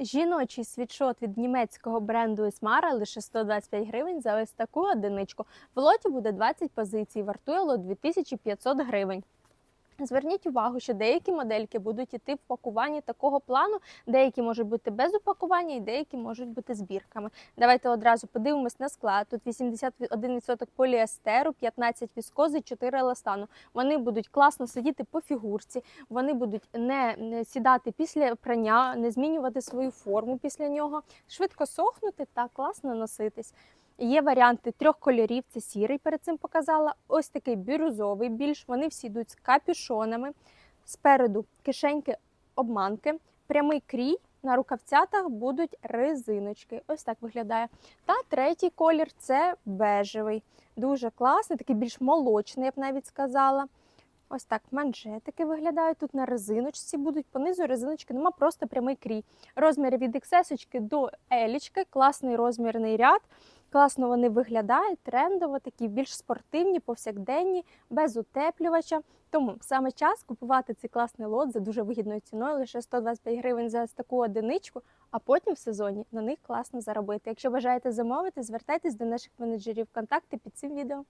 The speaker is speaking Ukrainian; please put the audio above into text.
Жіночий світшот від німецького бренду Esmara лише 125 гривень за ось таку одиничку. В лоті буде 20 позицій, вартує лот 2500 гривень. Зверніть увагу, що деякі модельки будуть іти в пакуванні такого плану, деякі можуть бути без упакування і деякі можуть бути збірками. Давайте одразу подивимось на склад. Тут 81% поліестеру, 15 віскози, 4 еластану. Вони будуть класно сидіти по фігурці, вони будуть не сідати після прання, не змінювати свою форму після нього, швидко сохнути та класно носитись. Є варіанти трьох кольорів: це сірий, перед цим показала. Ось такий бірюзовий більш. Вони всі йдуть з капюшонами. Спереду кишеньки обманки, прямий крій. На рукавцятах будуть резиночки. Ось так виглядає. Та третій колір це бежевий. Дуже класний, такий більш молочний, я б навіть сказала. Ось так манжетики виглядають. Тут на резиночці будуть. Понизу резиночки нема просто прямий крій. Розміри від XS до L, класний розмірний ряд. Класно вони виглядають, трендово, такі більш спортивні, повсякденні, без утеплювача. Тому саме час купувати цей класний лот за дуже вигідною ціною, лише 125 гривень за таку одиничку, а потім в сезоні на них класно заробити. Якщо бажаєте замовити, звертайтесь до наших менеджерів контакти під цим відео.